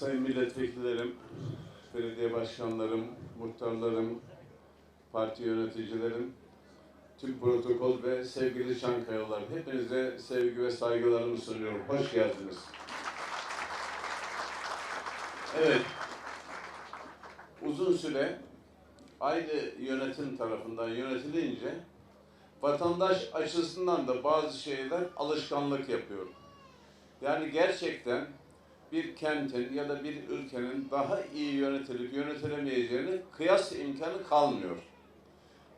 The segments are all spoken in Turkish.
Sayın milletvekillerim, belediye başkanlarım, muhtarlarım, parti yöneticilerim, tüm protokol ve sevgili Çankayalılar, hepinize sevgi ve saygılarımı sunuyorum. Hoş geldiniz. Evet, uzun süre aynı yönetim tarafından yönetilince vatandaş açısından da bazı şeyler alışkanlık yapıyor. Yani gerçekten bir kentin ya da bir ülkenin daha iyi yönetilip yönetilemeyeceğini kıyas imkanı kalmıyor.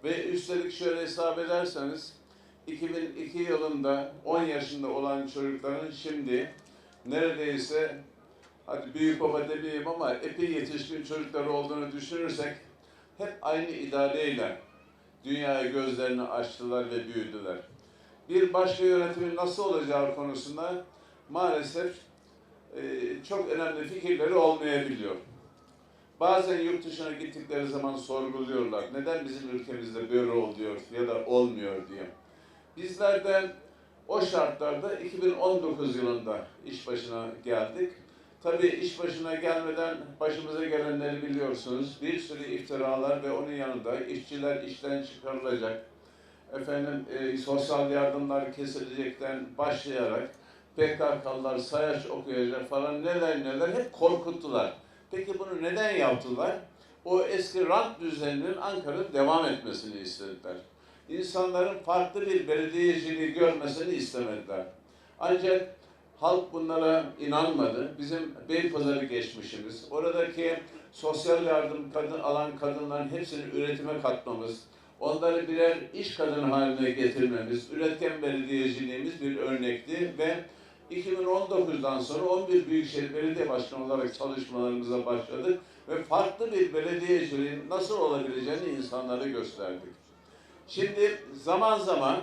Ve üstelik şöyle hesap ederseniz 2002 yılında 10 yaşında olan çocukların şimdi neredeyse hadi büyük baba demeyeyim ama epey yetişkin çocukları olduğunu düşünürsek hep aynı idareyle dünyaya gözlerini açtılar ve büyüdüler. Bir başka yönetimin nasıl olacağı konusunda maalesef çok önemli fikirleri olmayabiliyor. Bazen yurt dışına gittikleri zaman sorguluyorlar. Neden bizim ülkemizde böyle oluyor ya da olmuyor diye. Bizler de o şartlarda 2019 yılında iş başına geldik. Tabii iş başına gelmeden başımıza gelenleri biliyorsunuz. Bir sürü iftiralar ve onun yanında işçiler işten çıkarılacak. Efendim e, sosyal yardımlar kesilecekten başlayarak PKK'lılar sayaç okuyacak falan neler neler hep korkuttular. Peki bunu neden yaptılar? O eski rant düzeninin Ankara'da devam etmesini istediler. İnsanların farklı bir belediyeciliği görmesini istemediler. Ancak halk bunlara inanmadı. Bizim Beypazarı geçmişimiz, oradaki sosyal yardım kadın alan kadınların hepsini üretime katmamız, onları birer iş kadını haline getirmemiz, üretken belediyeciliğimiz bir örnekti ve 2019'dan sonra 11 Büyükşehir Belediye Başkanı olarak çalışmalarımıza başladık ve farklı bir belediyeciliğin nasıl olabileceğini insanlara gösterdik. Şimdi zaman zaman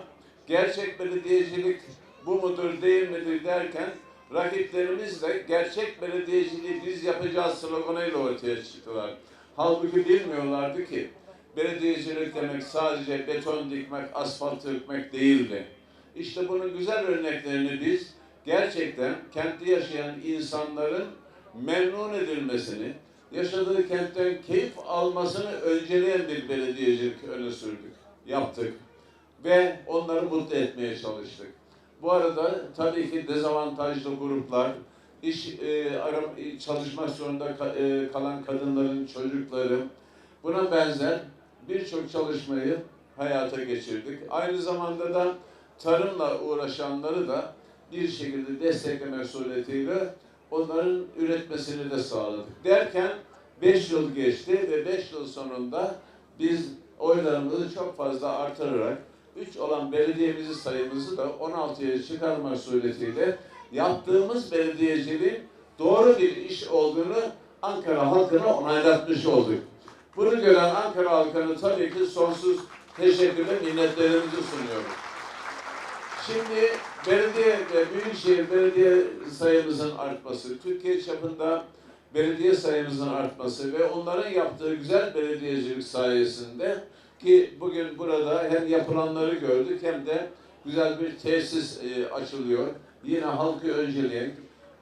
gerçek belediyecilik bu mudur değil midir derken rakiplerimiz de gerçek belediyeciliği biz yapacağız sloganıyla ortaya çıktılar. Halbuki bilmiyorlardı ki belediyecilik demek sadece beton dikmek, asfalt dökmek değildi. İşte bunun güzel örneklerini biz gerçekten kentte yaşayan insanların memnun edilmesini, yaşadığı kentten keyif almasını önceleyen bir belediyecilik öne sürdük, yaptık ve onları mutlu etmeye çalıştık. Bu arada tabii ki dezavantajlı gruplar, iş e, ara, çalışmak zorunda ka- e, kalan kadınların çocukları, buna benzer birçok çalışmayı hayata geçirdik. Aynı zamanda da tarımla uğraşanları da bir şekilde destekleme suretiyle onların üretmesini de sağladık. Derken 5 yıl geçti ve 5 yıl sonunda biz oylarımızı çok fazla artırarak 3 olan belediyemizi sayımızı da 16'ya çıkarma suretiyle yaptığımız belediyeciliğin doğru bir iş olduğunu Ankara halkına onaylatmış olduk. Bunu gören Ankara halkına tabii ki sonsuz teşekkür ve minnetlerimizi sunuyorum. Şimdi belediye ve büyükşehir belediye sayımızın artması, Türkiye çapında belediye sayımızın artması ve onların yaptığı güzel belediyecilik sayesinde ki bugün burada hem yapılanları gördük hem de güzel bir tesis e, açılıyor. Yine halkı önceleyen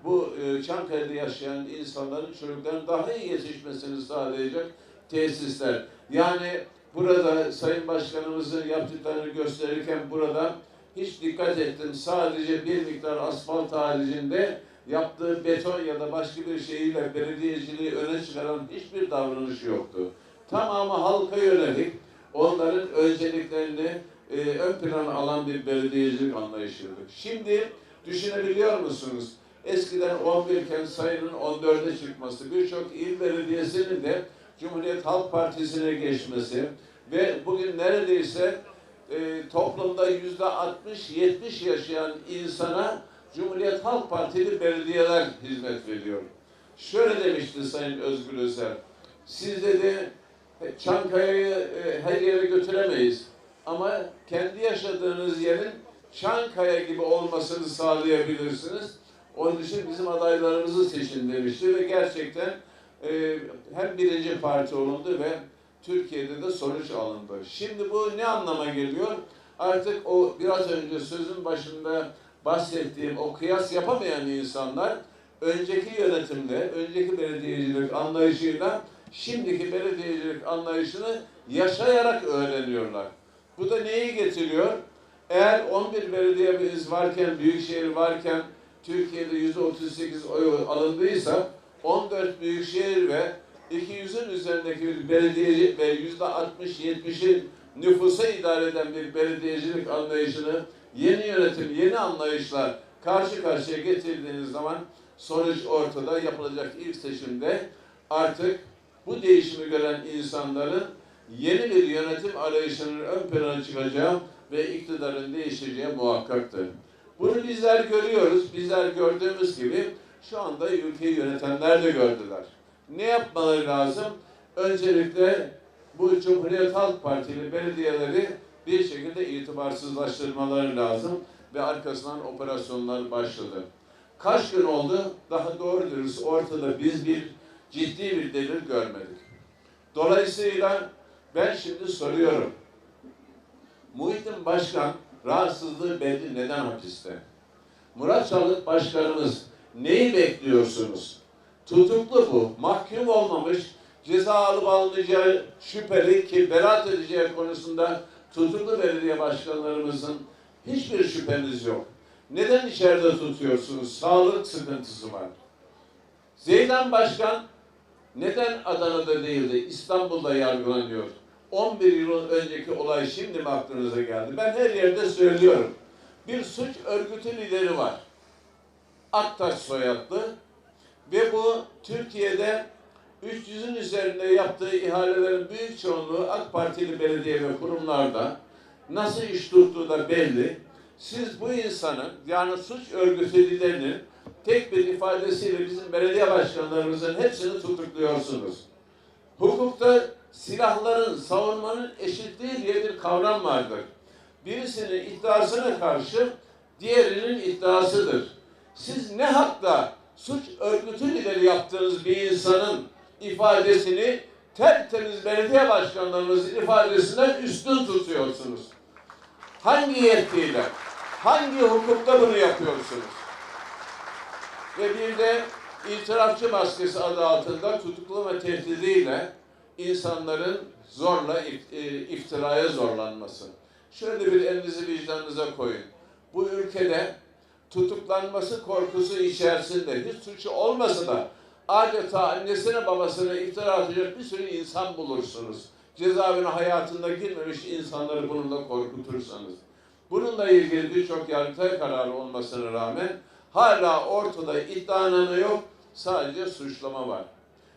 bu e, Çankaya'da yaşayan insanların çocukların daha iyi yetişmesini sağlayacak tesisler. Yani burada Sayın Başkanımızın yaptıklarını gösterirken burada hiç dikkat ettim. Sadece bir miktar asfalt haricinde yaptığı beton ya da başka bir şeyiyle belediyeciliği öne çıkaran hiçbir davranış yoktu. Tamamı halka yönelik onların önceliklerini e, ön plana alan bir belediyecilik anlayışıydı. Şimdi düşünebiliyor musunuz? Eskiden 11 iken sayının 14'e çıkması, birçok il belediyesinin de Cumhuriyet Halk Partisi'ne geçmesi ve bugün neredeyse e, toplumda yüzde 60-70 yaşayan insana Cumhuriyet Halk Partili belediyeler hizmet veriyor. Şöyle demişti Sayın Özgür Özel, siz dedi Çankaya'yı e, her yere götüremeyiz ama kendi yaşadığınız yerin Çankaya gibi olmasını sağlayabilirsiniz. Onun için bizim adaylarımızı seçin demişti ve gerçekten e, hem birinci parti olundu ve Türkiye'de de sonuç alındı. Şimdi bu ne anlama geliyor? Artık o biraz önce sözün başında bahsettiğim o kıyas yapamayan insanlar önceki yönetimle, önceki belediyecilik anlayışıyla şimdiki belediyecilik anlayışını yaşayarak öğreniyorlar. Bu da neyi getiriyor? Eğer 11 belediyemiz varken, büyükşehir varken Türkiye'de %38 oy alındıysa 14 büyükşehir ve 200'ün üzerindeki bir belediyeci ve %60-70'in nüfusa idare eden bir belediyecilik anlayışını yeni yönetim, yeni anlayışla karşı karşıya getirdiğiniz zaman sonuç ortada. Yapılacak ilk seçimde artık bu değişimi gören insanların yeni bir yönetim arayışının ön plana çıkacağı ve iktidarın değişeceği muhakkaktır. Bunu bizler görüyoruz. Bizler gördüğümüz gibi şu anda ülkeyi yönetenler de gördüler. Ne yapmaları lazım? Öncelikle bu Cumhuriyet Halk Partili belediyeleri bir şekilde itibarsızlaştırmaları lazım ve arkasından operasyonlar başladı. Kaç gün oldu? Daha doğru dürüst ortada biz bir ciddi bir delil görmedik. Dolayısıyla ben şimdi soruyorum. Muhittin Başkan rahatsızlığı belli neden hapiste? Murat Çalık Başkanımız neyi bekliyorsunuz? Tutuklu bu, mahkum olmamış, ceza alıp almayacağı şüpheli ki beraat edeceği konusunda tutuklu belediye başkanlarımızın hiçbir şüpheniz yok. Neden içeride tutuyorsunuz? Sağlık sıkıntısı var. Zeydan Başkan neden Adana'da değildi? İstanbul'da yargılanıyor. 11 yıl önceki olay şimdi mi aklınıza geldi? Ben her yerde söylüyorum. Bir suç örgütü lideri var. Aktaş soyadlı ve bu Türkiye'de 300'ün üzerinde yaptığı ihalelerin büyük çoğunluğu AK Partili belediye ve kurumlarda nasıl iş tuttuğu da belli. Siz bu insanın yani suç örgütü liderinin tek bir ifadesiyle bizim belediye başkanlarımızın hepsini tutukluyorsunuz. Hukukta silahların, savunmanın eşitliği diye bir kavram vardır. Birisinin iddiasına karşı diğerinin iddiasıdır. Siz ne hakla suç örgütü lideri yaptığınız bir insanın ifadesini tertemiz belediye başkanlarımızın ifadesinden üstün tutuyorsunuz? Hangi yetkiyle, hangi hukukta bunu yapıyorsunuz? Ve bir de itirafçı maskesi adı altında tutuklama tehdidiyle insanların zorla e, iftiraya zorlanması. Şöyle bir elinizi vicdanınıza koyun. Bu ülkede tutuklanması korkusu içerisinde hiç suçu olmasa da adeta annesine babasına iftira atacak bir sürü insan bulursunuz. Cezaevine hayatında girmemiş insanları bununla korkutursanız. Bununla ilgili birçok yargıtay kararı olmasına rağmen hala ortada iddianame yok, sadece suçlama var.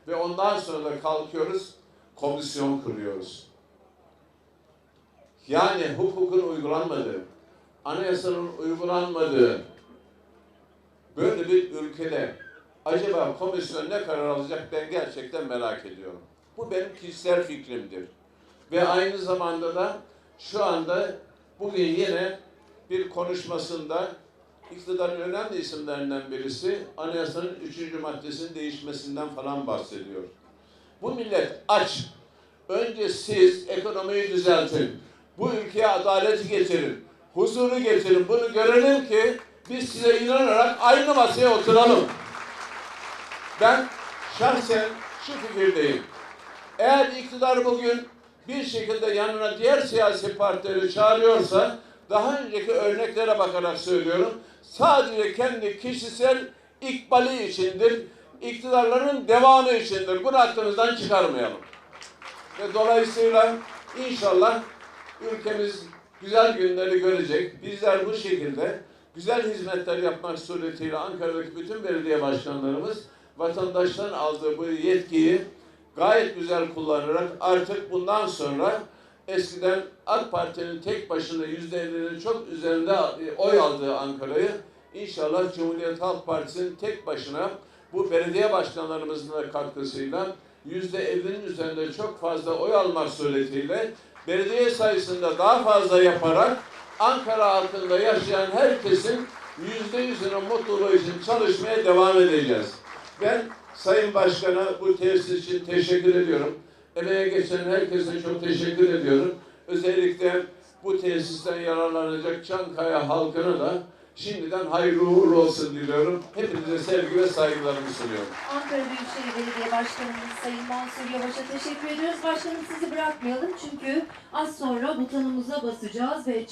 Ve ondan sonra da kalkıyoruz, komisyon kuruyoruz. Yani hukukun uygulanmadığı, anayasanın uygulanmadığı böyle bir ülkede acaba komisyon ne karar alacak ben gerçekten merak ediyorum. Bu benim kişisel fikrimdir. Ve aynı zamanda da şu anda bugün yine bir konuşmasında iktidarın önemli isimlerinden birisi anayasanın üçüncü maddesinin değişmesinden falan bahsediyor. Bu millet aç. Önce siz ekonomiyi düzeltin. Bu ülkeye adaleti getirin. Huzuru getirin. Bunu görelim ki biz size inanarak aynı masaya oturalım. Ben şahsen şu fikirdeyim. Eğer iktidar bugün bir şekilde yanına diğer siyasi partileri çağırıyorsa daha önceki örneklere bakarak söylüyorum. Sadece kendi kişisel ikbali içindir. iktidarların devamı içindir. Bunu aklınızdan çıkarmayalım. Ve dolayısıyla inşallah ülkemiz güzel günleri görecek. Bizler bu şekilde güzel hizmetler yapmak suretiyle Ankara'daki bütün belediye başkanlarımız vatandaştan aldığı bu yetkiyi gayet güzel kullanarak artık bundan sonra eskiden AK Parti'nin tek başına yüzde elli'nin çok üzerinde oy aldığı Ankara'yı inşallah Cumhuriyet Halk Partisi'nin tek başına bu belediye başkanlarımızın da katkısıyla yüzde elli'nin üzerinde çok fazla oy almak suretiyle belediye sayısında daha fazla yaparak Ankara halkında yaşayan herkesin yüzde yüzünün mutluluğu için çalışmaya devam edeceğiz. Ben Sayın Başkan'a bu tesis için teşekkür ediyorum. Emeğe geçen herkese çok teşekkür ediyorum. Özellikle bu tesisten yararlanacak Çankaya halkına da Şimdiden hayırlı uğurlu olsun diliyorum. Hepinize sevgi ve saygılarımı sunuyorum. Ankara Büyükşehir Belediye Başkanımız Sayın Mansur Yavaş'a teşekkür ediyoruz. Başkanım sizi bırakmayalım çünkü az sonra butonumuza basacağız ve